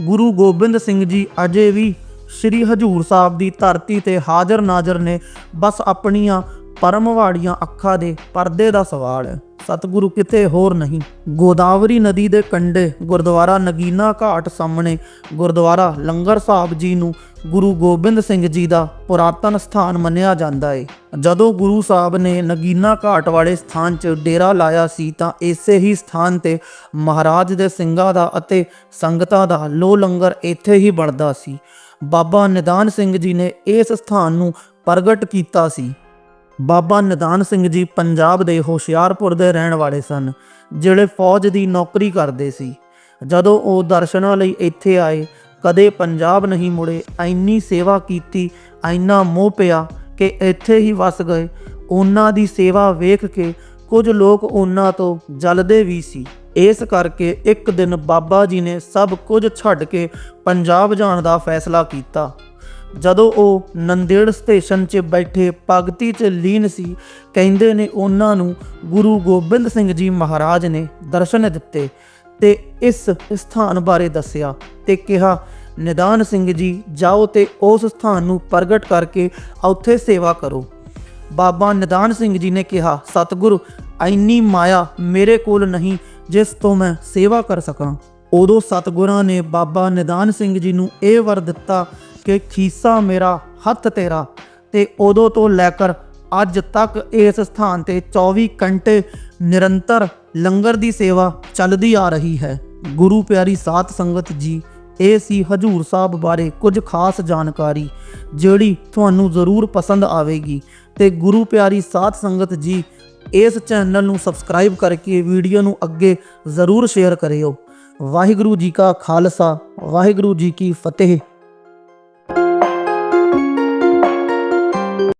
ਗੁਰੂ ਗੋਬਿੰਦ ਸਿੰਘ ਜੀ ਅਜੇ ਵੀ ਸ੍ਰੀ ਹਜੂਰ ਸਾਹਿਬ ਦੀ ਧਰਤੀ ਤੇ ਹਾਜ਼ਰ ਨਾਜ਼ਰ ਨੇ ਬਸ ਆਪਣੀਆਂ ਪਰਮ ਵਾੜੀਆਂ ਅੱਖਾਂ ਦੇ ਪਰਦੇ ਦਾ ਸਵਾਲ। ਹੈ ਸਤਿਗੁਰੂ ਕਿਤੇ ਹੋਰ ਨਹੀਂ। ਗੋਦਾਵਰੀ ਨਦੀ ਦੇ ਕੰਢੇ ਗੁਰਦੁਆਰਾ ਨਗੀਨਾ ਘਾਟ ਸਾਹਮਣੇ ਗੁਰਦੁਆਰਾ ਲੰਗਰ ਸਾਹਿਬ ਜੀ ਨੂੰ ਗੁਰੂ ਗੋਬਿੰਦ ਸਿੰਘ ਜੀ ਦਾ ਪੁਰਾਤਨ ਸਥਾਨ ਮੰਨਿਆ ਜਾਂਦਾ ਹੈ ਜਦੋਂ ਗੁਰੂ ਸਾਹਿਬ ਨੇ ਨਗੀਨਾ ਘਾਟ ਵਾਲੇ ਸਥਾਨ 'ਚ ਡੇਰਾ ਲਾਇਆ ਸੀ ਤਾਂ ਇਸੇ ਹੀ ਸਥਾਨ ਤੇ ਮਹਾਰਾਜ ਦੇ ਸਿੰਘਾਂ ਦਾ ਅਤੇ ਸੰਗਤਾਂ ਦਾ ਲੋ ਲੰਗਰ ਇੱਥੇ ਹੀ ਬਣਦਾ ਸੀ। ਬਾਬਾ ਨਿਦਾਨ ਸਿੰਘ ਜੀ ਨੇ ਇਸ ਸਥਾਨ ਨੂੰ ਪ੍ਰਗਟ ਕੀਤਾ ਸੀ। ਬਾਬਾ ਨਿਦਾਨ ਸਿੰਘ ਜੀ ਪੰਜਾਬ ਦੇ ਹੁਸ਼ਿਆਰਪੁਰ ਦੇ ਰਹਿਣ ਵਾਲੇ ਸਨ, ਜਿਹੜੇ ਫੌਜ ਦੀ ਨੌਕਰੀ ਕਰਦੇ ਸੀ। ਜਦੋਂ ਉਹ ਦਰਸ਼ਨਾਂ ਲਈ ਇੱਥੇ ਆਏ, ਕਦੇ ਪੰਜਾਬ ਨਹੀਂ ਮੁੜੇ, ਐਨੀ ਸੇਵਾ ਕੀਤੀ, ਐਨਾ ਮੋਹ ਪਿਆ ਕਿ ਇੱਥੇ ਹੀ ਵਸ ਗਏ। ਉਹਨਾਂ ਦੀ ਸੇਵਾ ਵੇਖ ਕੇ ਕੁਝ ਲੋਕ ਉਹਨਾਂ ਤੋਂ ਜਲਦੇ ਵੀ ਸੀ। ਇਸ ਕਰਕੇ ਇੱਕ ਦਿਨ ਬਾਬਾ ਜੀ ਨੇ ਸਭ ਕੁਝ ਛੱਡ ਕੇ ਪੰਜਾਬ ਜਾਣ ਦਾ ਫੈਸਲਾ ਕੀਤਾ। ਜਦੋਂ ਉਹ ਨੰਦੇੜ ਸਟੇਸ਼ਨ 'ਚ ਬੈਠੇ ਭਗਤੀ 'ਚ ਲੀਨ ਸੀ, ਕਹਿੰਦੇ ਨੇ ਉਹਨਾਂ ਨੂੰ ਗੁਰੂ ਗੋਬਿੰਦ ਸਿੰਘ ਜੀ ਮਹਾਰਾਜ ਨੇ ਦਰਸ਼ਨ ਦਿੱਤੇ ਤੇ ਇਸ ਸਥਾਨ ਬਾਰੇ ਦੱਸਿਆ ਤੇ ਕਿਹਾ, ਨਿਦਾਨ ਸਿੰਘ ਜੀ, ਜਾਓ ਤੇ ਉਸ ਸਥਾਨ ਨੂੰ ਪ੍ਰਗਟ ਕਰਕੇ ਉੱਥੇ ਸੇਵਾ ਕਰੋ। ਬਾਬਾ ਨਿਦਾਨ ਸਿੰਘ ਜੀ ਨੇ ਕਿਹਾ, ਸਤਿਗੁਰੂ ਐਨੀ ਮਾਇਆ ਮੇਰੇ ਕੋਲ ਨਹੀਂ ਜਿਸ ਤੋਂ ਮੈਂ ਸੇਵਾ ਕਰ ਸਕਾਂ। ਉਦੋਂ ਸਤਿਗੁਰਾਂ ਨੇ ਬਾਬਾ ਨਿਦਾਨ ਸਿੰਘ ਜੀ ਨੂੰ ਇਹ ਵਰ ਦਿੱਤਾ ਕਿ ਖੀਸਾ ਮੇਰਾ ਹੱਥ ਤੇਰਾ ਤੇ ਉਦੋਂ ਤੋਂ ਲੈ ਕਰ ਅੱਜ ਤੱਕ ਇਸ ਸਥਾਨ ਤੇ 24 ਘੰਟੇ ਨਿਰੰਤਰ ਲੰਗਰ ਦੀ ਸੇਵਾ ਚੱਲਦੀ ਆ ਰਹੀ ਹੈ। ਗੁਰੂ ਪਿਆਰੀ ਸਾਧ ਸੰਗਤ ਜੀ, ਇਹ ਸੀ ਹਜੂਰ ਸਾਹਿਬ ਬਾਰੇ ਕੁਝ ਖਾਸ ਜਾਣਕਾਰੀ, ਜਿਹੜੀ ਤੁਹਾਨੂੰ ਜ਼ਰੂਰ ਪਸੰਦ ਆਵੇਗੀ। ਤੇ ਗੁਰੂ ਪਿਆਰੀ ਸਾਧ ਸੰਗਤ ਜੀ, ਇਸ ਚੈਨਲ ਨੂੰ ਸਬਸਕ੍ਰਾਈਬ ਕਰਕੇ ਵੀਡੀਓ ਨੂੰ ਅੱਗੇ ਜ਼ਰੂਰ ਸ਼ੇਅਰ ਕਰਿਓ। ਵਾਹਿਗੁਰੂ ਜੀ ਕਾ ਖਾਲਸਾ, ਵਾਹਿਗੁਰੂ ਜੀ ਕੀ ਫਤਿਹ।